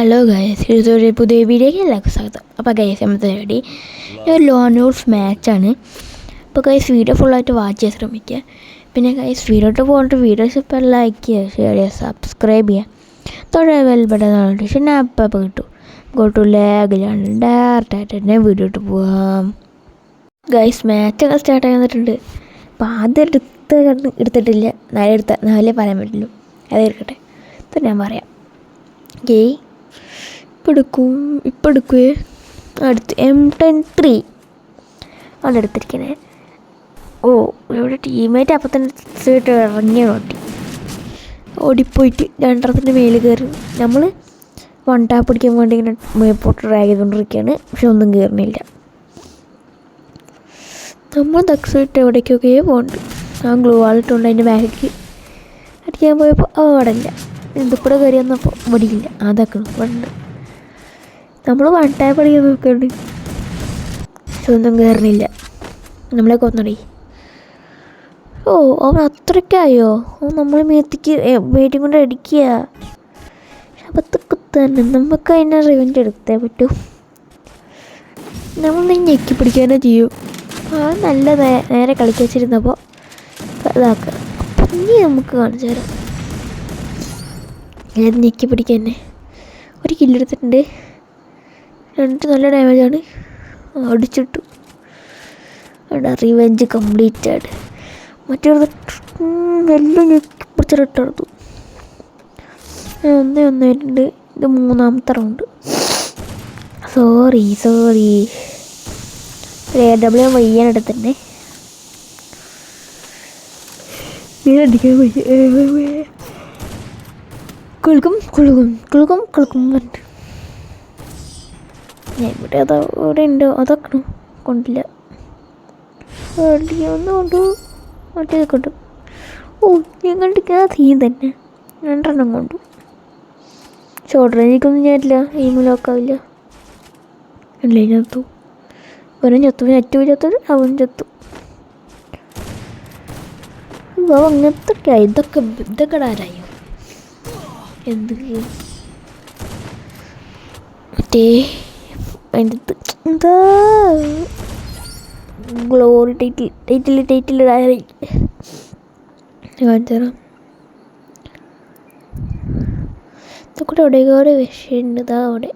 Hello guys ഇതൊരു പുതിയ വീഡിയോയ്ക്ക് എല്ലാവർക്കും സ്വാഗതം. അപ്പോൾ ഗൈസ് നമ്മുടെ റെഡി ഒരു ലോൺ ഓഫ് മാച്ചാണ് അപ്പോൾ ഗൈസ് വീഡിയോ ഫുള്ളായിട്ട് വാച്ച് ചെയ്യാൻ ശ്രമിക്കുക. പിന്നെ ഗൈസ് വീഡിയോട്ട് പോയിട്ട് വീഡിയോസ് ഇപ്പോൾ ലൈക്ക് ചെയ്യുക ഷെയർ ചെയ്യുക സബ്സ്ക്രൈബ് ചെയ്യുക. തൊഴ വെൽ ബട്ടൺ നോട്ടിഫിക്കേഷൻ അപ്പം അപ്പോൾ കിട്ടും. ഗോട്ടു ലാഗിലാണ് ഡയറക്റ്റായിട്ട് തന്നെ വീഡിയോ ഇട്ട് പോവാം ഗൈസ് മാച്ചൊക്കെ സ്റ്റാർട്ട് ചെയ്തിട്ടുണ്ട് അപ്പോൾ ആദ്യം എടുത്ത് എടുത്തിട്ടില്ല. നാളെ എടുത്ത നാളെ പറയാൻ പറ്റുള്ളൂ. അതെ എടുക്കട്ടെ. ഞാൻ പറയാം. ഗെയ് ഇപ്പം എടുക്കും ഇപ്പം എടുക്കുവേ അടുത്ത് എം ടെൻ ത്രീ ആണ് എടുത്തിരിക്കണേ. ഓ ഇവിടെ ടീമേറ്റ് അപ്പം തന്നെ സീറ്റ് ഇറങ്ങിയ നോട്ടി ഓടിപ്പോയിട്ട് രണ്ടെണ്ണത്തിന്റെ മേലിൽ കയറി. നമ്മൾ വൺ ടാപ്പ് പിടിക്കാൻ വേണ്ടി ഇങ്ങനെ മേപ്പോട്ട് ഡ്രാഗ് ചെയ്തുകൊണ്ടിരിക്കുകയാണ്. പക്ഷെ ഒന്നും കയറുന്നില്ല. നമ്മൾ ദക്ഷിട്ട് എവിടേക്കൊക്കെ പോകുന്നുണ്ട് ഞാൻ ഗ്ലൂ വാളിട്ടുണ്ട് അതിന്റെ ബാഗിലേക്ക് അടിക്കാൻ പോയപ്പോൾ അവിടെ ഇല്ല. ഇതിപ്പോൾ കയറി വന്നപ്പോൾ അതൊക്കെ ഉണ്ട് നമ്മൾ വൺ ടൈം അടിക്കാൻ നോക്കുന്നുണ്ട് ഒന്നും കയറുന്നില്ല നമ്മളെ കൊന്നടി. ഓ അവൻ അത്രയ്ക്കായോ അവൻ നമ്മളെ മേത്തേക്ക് വെയിറ്റും കൊണ്ട് അടിക്കുക ശബത്തൊക്കെ തന്നെ. നമുക്ക് അതിനെ റിവഞ്ച് എടുത്തേ പറ്റൂ. നമ്മൾ നീ ഞെക്കി പിടിക്കാനേ ചെയ്യും. ആ നല്ല നേരെ കളിക്കാൻ വെച്ചിരുന്നപ്പോൾ ഇതാക്കുക ഇനി നമുക്ക് കാണിച്ചു തരാം. ഞാൻ ഞെക്കി പിടിക്കാൻ ഒരു കില്ലെടുത്തിട്ടുണ്ട് രണ്ട് നല്ല ഡാമേജാണ് അടിച്ചിട്ടു. അവിടെ റിവെഞ്ച് കംപ്ലീറ്റഡ് മറ്റൊരു എല്ലാം ഞെക്കി പിടിച്ചിട്ടെടുത്തു ഒന്നേ ഒന്നായിട്ടുണ്ട് ഇത് മൂന്നാമത്തെ round sorry sorry A W വയ്യാൻ എടുത്തിട്ടുണ്ട് നീ അടിക്കാൻ വയ്യ കുളുക്കും കുളുക്കും കുളുക്കും കുളുക്കും പറഞ്ഞിട്ട് ഇവിടെ അതോ ഇവിടെ ഉണ്ടോ? അതൊക്കെ കൊണ്ടില്ല. ഒന്ന് കൊണ്ടു. ഓ ഞങ്ങളുടെ ആ തീ തന്നെ. രണ്ടെണ്ണം കൊണ്ടു. ഷോർട്ട് റേഞ്ചിക്കൊന്നും ഞാനില്ല എയിമിലൊക്കാവില്ല അല്ലേ ചത്തു ഇവനും ചത്തു ഏറ്റവും ചത്തു അവൻ ചത്തു അവ അങ്ങനത്തെ ഇതൊക്കെ ഇതൊക്കെ ആരായോ? എന്ത് മറ്റേ അതിന്റെ എന്താ? Glory title title title diary കാണിച്ചു തരാം. ഇതൊക്കെ എവിടെയൊക്കെ ഒരു വിഷയമുണ്ട്. ഇതാ അവിടെ.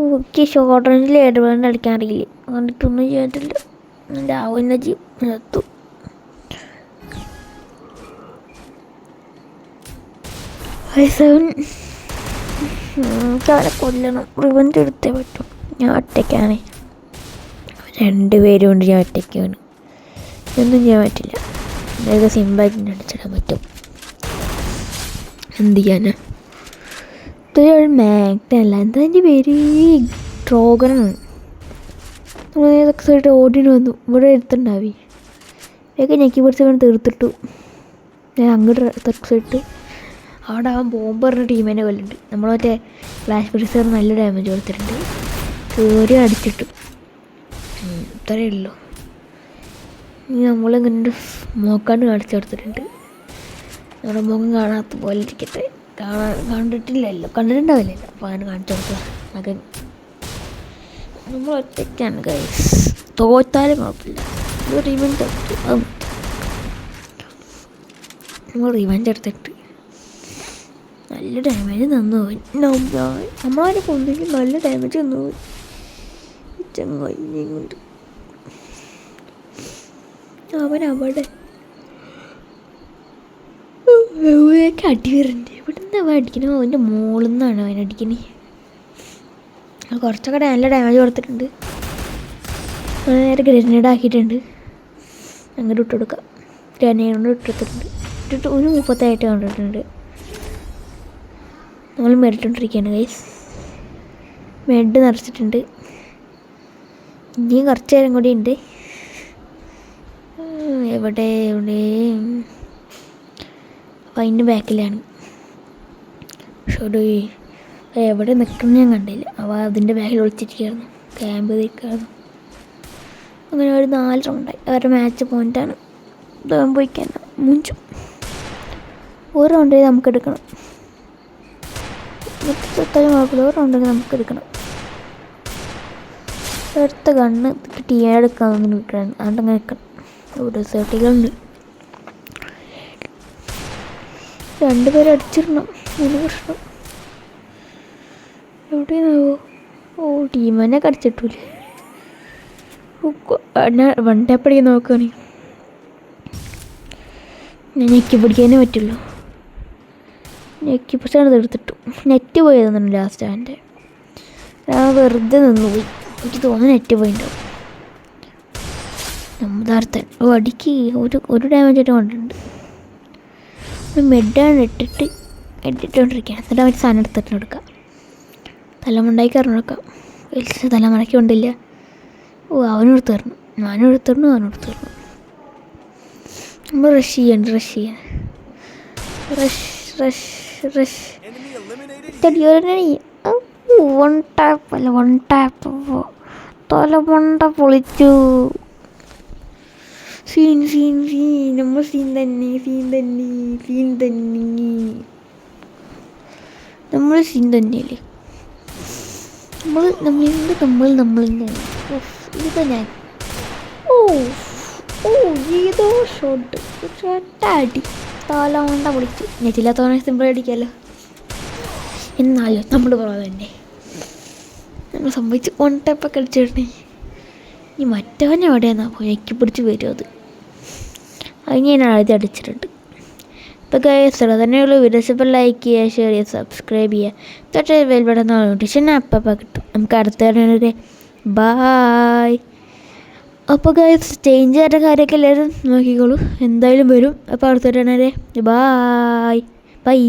ഓക്കെ ഷോർട്ട് റേഞ്ചിൽ ഇടപെടേണ്ട അടിക്കാൻ അറിയില്ല. കണ്ടിട്ടൊന്നും ചെയ്തിട്ടില്ല എന്റെ ആവുന്ന ജീവിതത്തു ചത്തു സെവൻ അവനെ കൊല്ലണം. റിവഞ്ച് എടുത്തേ പറ്റും. ഞാൻ ഒറ്റയ്ക്കാണ്. രണ്ട് പേരും കൊണ്ട് ഞാൻ ഒറ്റയ്ക്കാണ്. ഇതൊന്നും ചെയ്യാൻ പറ്റില്ല. ഇതൊക്കെ സിമ്പായിട്ട് അടിച്ചിടാൻ പറ്റും. എന്ത് ചെയ്യാനാ? ഇതൊരു മാഗ്നല്ല എന്താ എന്റെ പേര്? ഡ്രോഗനാണ് നമ്മൾ ഏതൊക്കെ സൈഡ് ഓടിന് വന്നു. ഇവിടെ എടുത്തുണ്ടാവി ഇതൊക്കെ ഞെക്കി പിടിച്ച് തീർത്തിട്ടു. ഞാൻ അങ്ങോട്ട് സൈഡ് അവിടെ അവൻ ബോംബ് പറഞ്ഞ ടീമിനെ കൊല്ലുണ്ട്. നമ്മൾ മറ്റേ ഫ്ലാഷ് ബ്രിസർ നല്ല ഡാമേജ് കൊടുത്തിട്ടുണ്ട്. കയറി അടിച്ചിട്ടു. ഇത്രയേ ഉള്ളൂ. ഇനി നമ്മളിങ്ങനെ മോക്കാണ്ട് കാണിച്ചു കൊടുത്തിട്ടുണ്ട്. നമ്മുടെ മുഖം കാണാത്ത പോലെ ഇരിക്കട്ടെ. കാണാൻ കണ്ടിട്ടില്ലല്ലോ. കണ്ടിട്ടുണ്ടാവില്ലല്ലോ അപ്പോൾ അങ്ങനെ കാണിച്ചു കൊടുക്കുക മകൻ നമ്മൾ ഒറ്റയ്ക്കാണ് ഗൈസ് തോറ്റാലും കുഴപ്പമില്ല. ഒരു റിവഞ്ച് നമ്മൾ റിവഞ്ച് എടുത്തിട്ട് നല്ല ഡാമേജ് തന്നു. പോയി കൊന്നെങ്കിൽ നല്ല ഡാമേജ് തന്നു. പോയി ചങ്ങായി കൊണ്ട് അവൻ അവിടെ. ഒക്കെ അടി വരുന്നുണ്ട് ഇവിടെ നിന്ന് അവൻ അടിക്കണേ അവന്റെ മുകളിൽ നിന്നാണ് അവൻ അടിക്കണേ. കുറച്ചൊക്കെ നല്ല ഡാമേജ് കൊടുത്തിട്ടുണ്ട്. നേരെ ഗ്രനേഡ് ആക്കിയിട്ടുണ്ട്. അങ്ങനെ ഇട്ട് കൊടുക്കാം. ഗ്രനേഡ് കൊണ്ട് ഇട്ടിട്ടുണ്ട് ഇട്ടിട്ട് ഒരു മുപ്പത്തായിട്ട് കണ്ടിട്ടുണ്ട്. നമ്മൾ മെറിട്ടോണ്ടിരിക്കുകയാണ് ഗൈസ് മെഡ് നിറച്ചിട്ടുണ്ട്. ഇനിയും കുറച്ച് നേരം കൂടി ഉണ്ട്. എവിടെ എവിടെ? അപ്പം അതിന്റെ ബാക്കിലാണ്. പക്ഷെ ഒരു എവിടെ നിൽക്കണം ഞാൻ കണ്ടില്ല. അവ അതിന്റെ ബാക്കിൽ ഒളിച്ചിരിക്കുകയായിരുന്നു. ക്യാമ്പ് നിൽക്കുകയായിരുന്നു അങ്ങനെ ഒരു നാല് റൗണ്ടായി അവരുടെ മാച്ച് പോയിന്റാണ് പോയിക്കാൻ മുഞ്ചു. ഒരു റൗണ്ടിൽ നമുക്ക് എടുക്കണം. ചത്താലും കുഴപ്പമില്ല ഒരെണ്ണമെങ്കിൽ നമുക്ക് എടുക്കണം. അടുത്ത കണ്ണ് കിട്ടിയാൽ എടുക്കാൻ നിൽക്കണം അതുകൊണ്ട് അങ്ങനെ നിൽക്കണം ഇവിടെ സേഫ്റ്റികളുണ്ട് രണ്ടുപേരും അടിച്ചിടണം. അതിന് പ്രശ്നം. എവിടെയാണാവോ? ഓ ടീമനെ കടിച്ചിട്ടില്ലേ വണ്ടപ്പടിക്ക് നോക്കുകയാണെങ്കിൽ. ഞാൻ ഞെക്കി പിടിക്കാനേ പറ്റുള്ളൂ. ഞെക്കി പക്ഷേ എടുത്തിട്ടു. നെറ്റ് പോയി തോന്നുന്നു ലാസ്റ്റ് അവന്റെ. ഞാൻ വെറുതെ നിന്ന് പോയി. എനിക്ക് തോന്നുന്നു നെറ്റ് പോയിണ്ടാവും. നമ്മതാർത്തൻ ഓ അടിക്ക്. ഒരു ഒരു ഡാമേജ് ആയിട്ട് കൊണ്ടുണ്ട് ഒരു മെഡാണ് ഇട്ടിട്ട് ഇട്ടിട്ടുകൊണ്ടിരിക്കുകയാണ് എന്നിട്ട് അവന്റെ സാധനം എടുത്തിട്ട് കൊടുക്കാം. തലമുണ്ടായി കറന്നെടുക്കാം തല തലമുറയ്ക്ക് കൊണ്ടില്ല. ഓ അവനെടുത്ത് തരണം ഞാനും എടുത്ത് തരണം അവനെടുത്ത് തരണം നമ്മൾ റഷ് ചെയ്യണ്ട റഷ് ചെയ്യാൻ rush rush rush one tap അല്ല വൺ ടാപ്പ് തലമുണ്ട പൊളിച്ചു. സീൻ സീൻ സീൻ നമ്മൾ സീൻ തന്നെ സീൻ തന്നെ സീൻ തന്നെ. നമ്മൾ സീൻ തന്നെയല്ലേ? നമ്മൾ നമ്മളിന്റെ നമ്മൾ തന്നെയാണ്. ഇത് ഞാൻ. ഓ ഓ ഏതോ ഷോട്ട് അടി. തലമുണ്ട പൊളിച്ചു നെറ്റില്ലാത്തവനെ സിമ്പിൾ അടിക്കാമല്ലോ എന്നാലും നമ്മൾ പറഞ്ഞത് തന്നെ. നമ്മൾ സംഭവിച്ച് വൺ ടൈപ്പൊക്കെ അടിച്ചിടണേ ഈ മറ്റവൻ എവിടെയാന്നാ എക്കി പിടിച്ച് വരും അത്. അത് ഞാൻ ആദ്യം അടിച്ചിട്ടുണ്ട്. ഇപ്പോൾ കേസ് തന്നെയുള്ള. വീഡിയോസ് ലൈക്ക് ചെയ്യുക ഷെയർ ചെയ്യുക സബ്സ്ക്രൈബ് ചെയ്യുക. തൊട്ട് വെൽബട്ടൻ നോട്ടിഫിക്കേഷൻ അപ്പം കിട്ടും. നമുക്ക് അടുത്ത തന്നെ ബായ് അപ്പോൾ ഗൈസ് ചേഞ്ച് ചെയ്യേണ്ട കാര്യമൊക്കെ എല്ലാവരും നോക്കിക്കോളൂ. എന്തായാലും വരും. അപ്പോൾ അടുത്ത ബായ് ബൈ